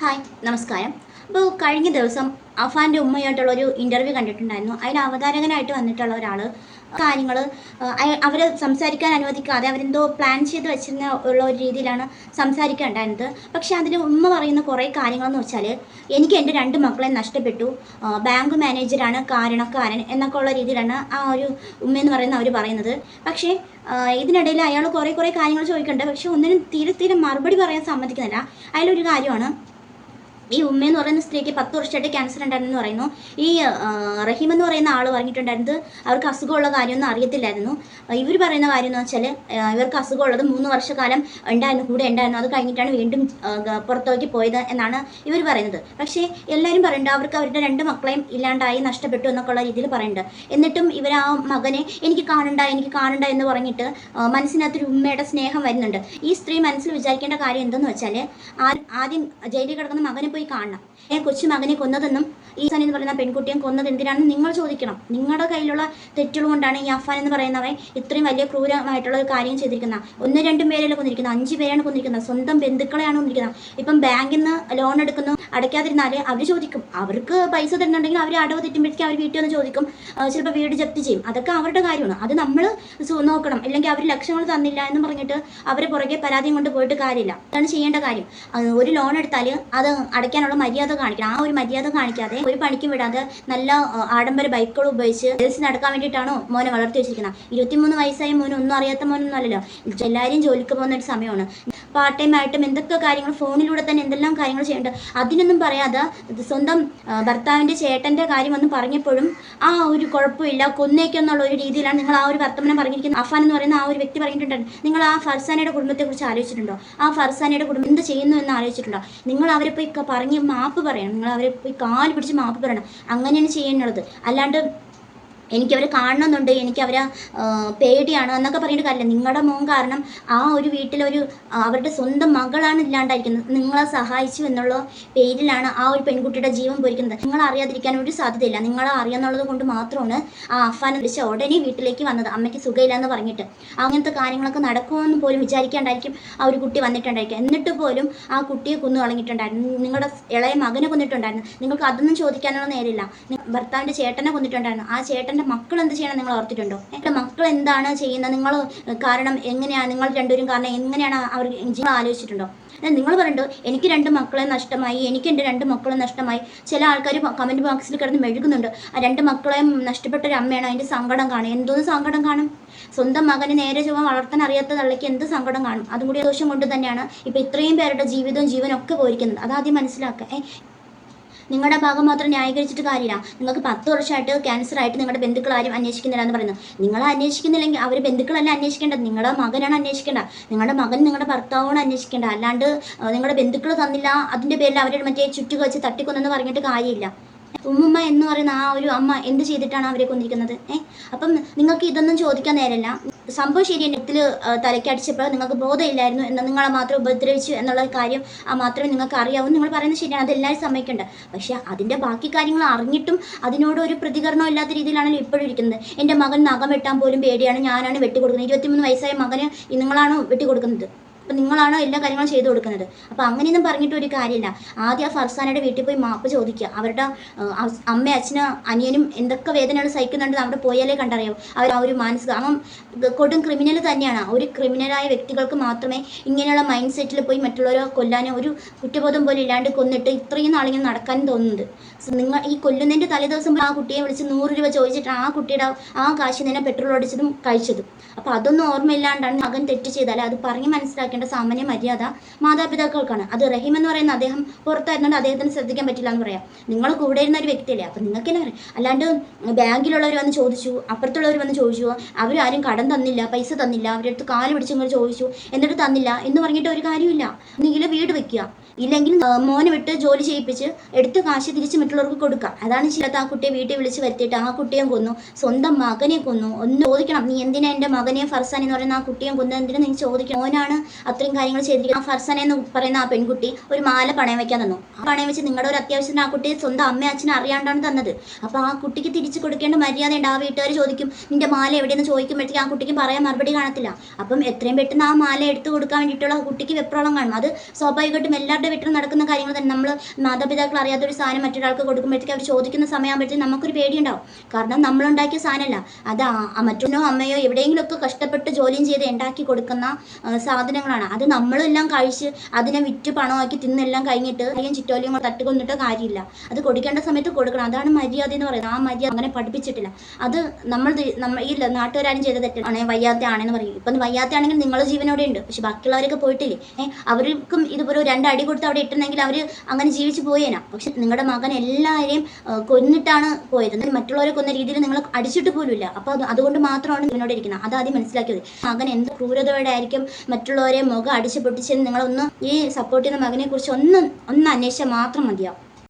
Hi നമസ്കാരം. അപ്പോൾ കഴിഞ്ഞ ദിവസം അഫാന്റെ ഉമ്മയായിട്ടുള്ള ഒരു ഇന്റർവ്യൂ കണ്ടിട്ടുണ്ടായിരുന്നു. അതിൽ അവതാരകനായിട്ട് വന്നിട്ടുള്ള ഒരാൾ കാര്യങ്ങൾ അവർ സംസാരിക്കാൻ അനുവദിക്കാതെ അവരെന്തോ പ്ലാൻ ചെയ്ത് വെച്ചിരുന്ന ഉള്ള ഒരു രീതിയിലാണ് സംസാരിക്കേണ്ടായിരുന്നത്. പക്ഷേ അതിൽ ഉമ്മ പറയുന്ന കുറേ കാര്യങ്ങളെന്ന് വെച്ചാൽ എനിക്ക് എന്റെ രണ്ട് മക്കളെ നഷ്ടപ്പെട്ടു. ബാങ്ക് മാനേജറാണ് കാരണക്കാരൻ എന്നൊക്കെ ഉള്ള രീതിയിലാണ് ആ ഒരു ഉമ്മയെന്ന് പറയുന്ന അവർ പറയുന്നത്. പക്ഷേ ഇതിനിടയിൽ അയാൾ കുറേ കുറേ കാര്യങ്ങൾ ചോദിക്കുന്നുണ്ട് പക്ഷേ ഒന്നിനും തീരെ തീരെ മറുപടി പറയാൻ സമ്മതിക്കുന്നില്ല. അതിലൊരു കാര്യമാണ് ഈ ഉമ്മ എന്ന് പറയുന്ന സ്ത്രീക്ക് പത്ത് വർഷമായിട്ട് ക്യാൻസർ ഉണ്ടായിരുന്നു പറയുന്നു. ഈ റഹീം എന്ന് പറയുന്ന ആൾ പറഞ്ഞിട്ടുണ്ടായിരുന്നത് അവർക്ക് അസുഖമുള്ള കാര്യമൊന്നും അറിയത്തില്ലായിരുന്നു. ഇവർ പറയുന്ന കാര്യം എന്ന് വെച്ചാൽ ഇവർക്ക് അസുഖമുള്ളത് മൂന്ന് വർഷക്കാലം ഉണ്ടായിരുന്നു കൂടെ ഉണ്ടായിരുന്നു. അത് കഴിഞ്ഞിട്ടാണ് വീണ്ടും പുറത്തേക്ക് പോയത് എന്നാണ് ഇവർ പറയുന്നത്. പക്ഷേ എല്ലാവരും പറയുന്നുണ്ട് അവർക്ക് അവരുടെ രണ്ട് മക്കളെയും ഇല്ലാണ്ടായി നഷ്ടപ്പെട്ടു എന്നൊക്കെയുള്ള രീതിയിൽ പറയുന്നുണ്ട്. എന്നിട്ടും ഇവർ ആ മകനെ എനിക്ക് കാണണ്ട എനിക്ക് കാണണ്ട എന്ന് പറഞ്ഞിട്ട് മനസ്സിനകത്തൊരു ഉമ്മയുടെ സ്നേഹം വരുന്നുണ്ട്. ഈ സ്ത്രീ മനസ്സിൽ വിചാരിക്കേണ്ട കാര്യം എന്തെന്ന് വെച്ചാൽ ആദ്യം ജയിലിൽ കിടക്കുന്ന മകനെ പോയി കാണണം. കൊച്ചു മകനെ കൊന്നതെന്നും ഈ സൻ എന്ന് പറയുന്ന പെൺകുട്ടിയെ കൊന്നത് എന്തിനാണെന്ന് നിങ്ങൾ ചോദിക്കണം. നിങ്ങളുടെ കയ്യിലുള്ള തെറ്റുകൾ കൊണ്ടാണ് ഈ അഫാൻ എന്ന് പറയുന്നവൻ ഇത്രയും വലിയ ക്രൂരമായിട്ടുള്ള ഒരു കാര്യം ചെയ്തിരിക്കുന്നത്. ഒന്ന് രണ്ടും പേരല്ല കൊന്നിരിക്കുന്നത് അഞ്ച് പേരാണ് കൊന്നിരിക്കുന്നത് സ്വന്തം ബന്ധുക്കളെയാണ് കൊന്നിരിക്കുന്നത്. ഇപ്പം ബാങ്കിൽ നിന്ന് ലോൺ എടുക്കുന്നു അടയ്ക്കാതിരുന്നാൽ അവർ ചോദിക്കും. അവർക്ക് പൈസ തരുന്നുണ്ടെങ്കിൽ അവർ അടവ് തെറ്റുമ്പോഴേക്കും അവർ വീട്ടിൽ വന്ന് ചോദിക്കും. ചിലപ്പോൾ വീട് ജപ്തി ചെയ്യും. അതൊക്കെ അവരുടെ കാര്യമാണ്. അത് നമ്മൾ നോക്കണം. അല്ലെങ്കിൽ അവർ ലക്ഷങ്ങൾ തന്നില്ല എന്ന് പറഞ്ഞിട്ട് അവരെ പുറകെ പരാതിയും കൊണ്ട് പോയിട്ട് കാര്യമില്ല. അതാണ് ചെയ്യേണ്ട കാര്യം. ഒരു ലോൺ എടുത്താൽ അത് അടയ്ക്കാനുള്ള മര്യാദ കാണിക്കണം. ആ ഒരു മര്യാദ കാണിക്കാതെ ഒരു പണിക്കും വിടാതെ നല്ല ആഡംബര ബൈക്കുകൾ ഉപയോഗിച്ച് ജേഴ്സി നടക്കാൻ വേണ്ടിയിട്ടാണോ മോനെ വളർത്തി വെച്ചിരിക്കുന്നത്? ഇരുപത്തിമൂന്ന് വയസ്സായ മോന് ഒന്നും അറിയാത്ത മോനൊന്നും അല്ലല്ലോ. എല്ലാവരും ജോലിക്ക് പോകുന്ന ഒരു സമയമാണ്. പാർട്ട് ടൈം ആയിട്ടും എന്തൊക്കെ കാര്യങ്ങൾ ഫോണിലൂടെ തന്നെ എന്തെല്ലാം കാര്യങ്ങൾ ചെയ്യേണ്ടത് അതിനൊന്നും പറയാതെ സ്വന്തം ഭർത്താവിന്റെ ചേട്ടന്റെ കാര്യം ഒന്നും പറഞ്ഞപ്പോഴും ആ ഒരു കുഴപ്പമില്ല കൊന്നേക്കെന്നുള്ള ഒരു രീതിയിലാണ് നിങ്ങൾ ആ ഒരു വർത്തമാനം പറഞ്ഞിരിക്കുന്നത്. അഫാൻ എന്ന് പറയുന്ന ആ ഒരു വ്യക്തി പറഞ്ഞിട്ടുണ്ടായിരുന്നു. നിങ്ങൾ ആ ഫർസാനയുടെ കുടുംബത്തെക്കുറിച്ച് ആലോചിച്ചിട്ടുണ്ടോ? ആ ഫർസാനയുടെ കുടുംബം എന്ത് ചെയ്യുന്നു എന്ന് ആലോചിച്ചിട്ടുണ്ടോ? നിങ്ങൾ അവരെ പോയി പറഞ്ഞ് മാപ്പ് പറയണം. നിങ്ങൾ അവരെ പോയി കാൽ പിടിച്ച് മാപ്പ് പറയണം. അങ്ങനെയാണ് ചെയ്യേണ്ടത്. അല്ലാണ്ട് എനിക്ക് അവരെ കാണണമെന്നുണ്ട് എനിക്ക് അവരെ പേടിയാണ് എന്നൊക്കെ പറഞ്ഞിട്ട് കാര്യമില്ല. നിങ്ങളുടെ മോൻ കാരണം ആ ഒരു വീട്ടിലൊരു അവരുടെ സ്വന്തം മകളാണ് ഇല്ലാണ്ടായിരിക്കുന്നത്. നിങ്ങളെ സഹായിച്ചു എന്നുള്ള പേരിലാണ് ആ ഒരു പെൺകുട്ടിയുടെ ജീവൻ പോയിരിക്കുന്നത് നിങ്ങൾ അറിയാതിരിക്കാൻ ഒരു സാധ്യതയില്ല. നിങ്ങളെ അറിയാന്നുള്ളത് കൊണ്ട് മാത്രമാണ് ആ അഫാനെ വിളിച്ച ഉടനെ വീട്ടിലേക്ക് വന്നത്. അമ്മയ്ക്ക് സുഖമില്ല എന്ന് പറഞ്ഞിട്ട്. അങ്ങനത്തെ കാര്യങ്ങളൊക്കെ നടക്കുമെന്ന് പോലും വിചാരിക്കാണ്ടായിരിക്കും ആ ഒരു കുട്ടി വന്നിട്ടുണ്ടായിരിക്കും എന്നിട്ട് പോലും ആ കുട്ടിയെ കൊന്നു കളഞ്ഞിട്ടുണ്ടായിരുന്നു. നിങ്ങളുടെ ഇളയ മകനെ കൊന്നിട്ടുണ്ടായിരുന്നു. നിങ്ങൾക്ക് അതൊന്നും ചോദിക്കാനുള്ള നേരില്ല നി- ഭർത്താവിന്റെ ചേട്ടനെ കൊന്നിട്ടുണ്ടായിരുന്നു. ആ ചേട്ടന്റെ മക്കൾ എന്ത് ചെയ്യണം നിങ്ങൾ ഓർത്തിട്ടുണ്ടോ? എന്റെ മക്കൾ എന്താണ് ചെയ്യുന്നത്? നിങ്ങൾ കാരണം എങ്ങനെയാണ് നിങ്ങൾ രണ്ടുപേരും കാരണം എങ്ങനെയാണ് അവർ നിങ്ങൾ ആലോചിച്ചിട്ടുണ്ടോ? നിങ്ങൾ പറയുന്നുണ്ട് എനിക്ക് രണ്ട് മക്കളെ നഷ്ടമായി എനിക്ക് എന്റെ രണ്ട് മക്കളെ നഷ്ടമായി. ചില ആൾക്കാർ കമന്റ് ബോക്സിൽ കിടന്ന് മെഴുകുന്നുണ്ട്. ആ രണ്ട് മക്കളെയും നഷ്ടപ്പെട്ട ഒരു അമ്മയാണ് അതിന്റെ സങ്കടം കാണും എന്തോന്ന് സങ്കടം കാണും? സ്വന്തം മകനെ നേരെ ചുവ വളർത്താൻ അറിയാത്ത തള്ളയ്ക്ക് എന്ത് സങ്കടം കാണും? അതും കൂടി ദോഷം കൊണ്ട് തന്നെയാണ് ഇപ്പോൾ ഇത്രയും പേരുടെ ജീവിതവും ജീവനൊക്കെ പോയിരിക്കുന്നത്. അതാദ്യം മനസ്സിലാക്കുക. നിങ്ങളുടെ ഭാഗം മാത്രം ന്യായീകരിച്ചിട്ട് കാര്യമില്ല. നിങ്ങൾക്ക് പത്ത് വർഷമായിട്ട് ക്യാൻസർ ആയിട്ട് നിങ്ങളുടെ ബന്ധുക്കൾ ആരും അന്വേഷിക്കുന്നില്ല എന്ന് പറയുന്നത് നിങ്ങൾ അന്വേഷിക്കുന്നില്ലെങ്കിൽ അവർ ബന്ധുക്കളല്ല അന്വേഷിക്കേണ്ടത്? നിങ്ങളുടെ മകനാണ് അന്വേഷിക്കേണ്ട. നിങ്ങളുടെ മകൻ നിങ്ങളുടെ ഭർത്താവാണ് അന്വേഷിക്കേണ്ട. അല്ലാണ്ട് നിങ്ങളുടെ ബന്ധുക്കൾ തന്നില്ല അതിന്റെ പേരിൽ അവരുടെ മറ്റേ ചുറ്റുക വെച്ച് തട്ടിക്കൊന്നെന്ന് പറഞ്ഞിട്ട് കാര്യമില്ല. ഉമ്മുമ്മ എന്ന് പറയുന്ന ആ ഒരു അമ്മ എന്ത് ചെയ്തിട്ടാണ് അവരെ കൊന്നിരിക്കുന്നത്? ഏഹ് അപ്പം നിങ്ങൾക്ക് ഇതൊന്നും ചോദിക്കാൻ നേരല്ല സംഭവം ശരി നെറ്റിൽ തലക്കടിച്ചപ്പോൾ നിങ്ങൾക്ക് ബോധമില്ലായിരുന്നു എന്ന് നിങ്ങളെ മാത്രം ഉപദ്രവിച്ചു എന്നുള്ള കാര്യം മാത്രമേ നിങ്ങൾക്ക് അറിയാവൂ. നിങ്ങൾ പറയുന്നത് ശരിയാണ്. അതെല്ലാവരും സമ്മതിക്കേണ്ട. പക്ഷേ അതിന്റെ ബാക്കി കാര്യങ്ങൾ അറിഞ്ഞിട്ടും അതിനോട് ഒരു പ്രതികരണം ഇല്ലാത്ത രീതിയിലാണല്ലോ ഇപ്പോഴും ഇരിക്കുന്നത്. എന്റെ മകൻ നഖം വെട്ടാൻ പോലും പേടിയാണ്. ഞാനാണ് വെട്ടിക്കൊടുക്കുന്നത്. ഇരുപത്തിമൂന്ന് വയസ്സായ മകന് നിങ്ങളാണ് വെട്ടിക്കൊടുക്കുന്നത്. അപ്പം നിങ്ങളാണ് എല്ലാ കാര്യങ്ങളും ചെയ്തു കൊടുക്കുന്നത്? അപ്പോൾ അങ്ങനെയൊന്നും പറഞ്ഞിട്ട് ഒരു കാര്യമില്ല. ആദ്യം ആ ഫർസാനയുടെ വീട്ടിൽ പോയി മാപ്പ് ചോദിക്കുക. അവരുടെ അമ്മ അച്ഛനും അനിയനും എന്തൊക്കെ വേദനകൾ സഹിക്കുന്നുണ്ട് അവിടെ പോയാലേ കണ്ടറിയാവും. അവർ ആ ഒരു മാനസിക അവൻ കൊടും ക്രിമിനൽ തന്നെയാണ്. ഒരു ക്രിമിനലായ വ്യക്തികൾക്ക് മാത്രമേ ഇങ്ങനെയുള്ള മൈൻഡ് സെറ്റിൽ പോയി മറ്റുള്ളവരെ കൊല്ലാനോ ഒരു കുറ്റബോധം പോലും ഇല്ലാണ്ട് കൊന്നിട്ട് ഇത്രയും നാളിങ്ങനെ നടക്കാൻ തോന്നുന്നുണ്ട് നിങ്ങൾ ഈ കൊല്ലുന്നതിന്റെ തലേദിവസം ആ കുട്ടിയെ വിളിച്ച് നൂറ് രൂപ ചോദിച്ചിട്ട് ആ കുട്ടിയുടെ ആ കാശ് തന്നെ പെട്രോൾ അടിച്ചതും കഴിച്ചതും. അപ്പോൾ അതൊന്നും ഓർമ്മയില്ലാണ്ടാണ് മകൻ തെറ്റ് ചെയ്താൽ അത് പറഞ്ഞ് മനസ്സിലാക്കേണ്ട സാമാന്യ മര്യാദ മാതാപിതാക്കൾക്കാണ്. അത് റഹീം എന്ന് പറയുന്ന അദ്ദേഹം പുറത്തായിരുന്നുകൊണ്ട് അദ്ദേഹത്തിന് ശ്രദ്ധിക്കാൻ പറ്റില്ല എന്ന് പറയാം. നിങ്ങൾ കൂടെ ഇരുന്ന ഒരു വ്യക്തിയല്ലേ? അപ്പം നിങ്ങൾക്ക് തന്നെ പറയാം? അല്ലാണ്ട് ബാങ്കിലുള്ളവർ വന്ന് ചോദിച്ചു അപ്പുറത്തുള്ളവർ വന്ന് ചോദിച്ചു അവരാരും കടം തന്നില്ല പൈസ തന്നില്ല അവരുടെ അടുത്ത് കാൽ പിടിച്ചിങ്ങനെ ചോദിച്ചു എന്നിട്ട് തന്നില്ല എന്ന് പറഞ്ഞിട്ട് ഒരു കാര്യമില്ല നീല വീട് വെക്കുക. ഇല്ലെങ്കിൽ മോനെ വിട്ട് ജോലി ചെയ്യിപ്പിച്ച് എടുത്ത് കാശ് തിരിച്ച് മറ്റുള്ളവർക്ക് കൊടുക്കുക. അതാണ് ചെയ്യാത്ത ആ കുട്ടിയെ വീട്ടിൽ വിളിച്ച് വരുത്തിയിട്ട് ആ കുട്ടിയെ കൊന്നു സ്വന്തം മകനെ കൊന്നു. ഒന്ന് ചോദിക്കണം നീ എന്തിനാ എന്റെ മകനെ ഫർസാൻ എന്ന് പറയുന്ന ആ കുട്ടിയെ കൊന്നു? എന്തിനാ നീ ചോദിക്കണം? മോനാണ് അത്രയും കാര്യങ്ങൾ ചെയ്തിരിക്കുന്ന ഫർസന എന്ന് പറയുന്ന ആ പെൺകുട്ടി ഒരു മാല പണയം വെക്കാൻ തന്നു. ആ പണയം വെച്ച് നിങ്ങളുടെ ഒരു അത്യാവശ്യത്തിന് ആ കുട്ടി സ്വന്തം അമ്മ അച്ഛനെ അറിയാണ്ടാണ് തന്നത്. അപ്പോൾ ആ കുട്ടിക്ക് തിരിച്ചു കൊടുക്കേണ്ട മര്യാദ ഉണ്ട്. ആ വീട്ടുകാർ ചോദിക്കും നിന്റെ മാല എവിടെയെന്ന്? ചോദിക്കുമ്പോഴത്തേക്ക് ആ കുട്ടിക്ക് പറയാൻ മറുപടി കാണത്തില്ല. അപ്പം എത്രയും പെട്ടെന്ന് ആ മാല എടുത്തു കൊടുക്കാൻ വേണ്ടിയിട്ടുള്ള കുട്ടിക്ക് വെപ്രോളം കാണും. അത് സ്വാഭാവികമായിട്ടും എല്ലാവരുടെ വീട്ടിലും നടക്കുന്ന കാര്യങ്ങൾ തന്നെ. നമ്മൾ മാതാപിതാക്കൾ അറിയാത്ത ഒരു സാധനം മറ്റൊരാൾക്ക് കൊടുക്കുമ്പോഴത്തേക്ക് അവർ ചോദിക്കുന്ന സമയമാകുമ്പോഴത്തേക്ക് നമുക്കൊരു പേടിയുണ്ടാവും. കാരണം നമ്മളുണ്ടാക്കിയ സാധനമല്ല. അത് മറ്റൊന്നോ അമ്മയോ എവിടെയെങ്കിലുമൊക്കെ കഷ്ടപ്പെട്ട് ജോലിയും ചെയ്ത് ഉണ്ടാക്കി കൊടുക്കുന്ന ആ, സാധനങ്ങളാണ് അത് നമ്മളെല്ലാം കഴിച്ച് അതിനെ വിറ്റ് പണമാക്കി തിന്നെല്ലാം കഴിഞ്ഞിട്ട് അല്ലെങ്കിൽ ചുറ്റോലിയും തട്ട് തട്ടിക്കൊന്നിട്ട് കാര്യമില്ല. അത് കൊടുക്കേണ്ട സമയത്ത് കൊടുക്കണം. അതാണ് മര്യാദ എന്ന് പറയുന്നത്. ആ മര്യാദ അങ്ങനെ പഠിപ്പിച്ചിട്ടില്ല. അത് നമ്മൾ നമ്മൾ ഈ നാട്ടുകാരും ചെയ്ത തെറ്റാണ് വയ്യാത്ത ആണെന്ന് പറയും. ഇപ്പം വയ്യാത്ത ആണെങ്കിൽ നിങ്ങളുടെ ജീവനോടെ ഉണ്ട്. പക്ഷെ ബാക്കിയുള്ളവരൊക്കെ പോയിട്ടില്ലേ? ഏഹ് അവർക്കും ഇതുപോലെ രണ്ട് അടി കൊടുത്ത് അവിടെ ഇട്ടുന്നെങ്കിൽ അവർ അങ്ങനെ ജീവിച്ച് പോയേനാ. പക്ഷെ നിങ്ങളുടെ മകൻ എല്ലാവരെയും കൊന്നിട്ടാണ് പോയത്. മറ്റുള്ളവരെ കൊന്ന രീതിയിൽ നിങ്ങൾ അടിച്ചിട്ട് പോലുമില്ല. അപ്പോൾ അപ്പൊ അതുകൊണ്ട് മാത്രമാണ് ഇവനോട് ഇരിക്കുന്നത്. അത് ആദ്യം മനസ്സിലാക്കിയത്. മകൻ എന്ത് ക്രൂരതയോടെ ആയിരിക്കും മറ്റുള്ളവരെ മുഖം അടിച്ചു പൊട്ടിച്ചെന്ന് നിങ്ങളൊന്ന് ഈ സപ്പോർട്ട് ചെയ്യുന്ന മകനെ കുറിച്ച് ഒന്ന് ഒന്ന് അന്വേഷിച്ചാൽ മാത്രം മതിയാവും.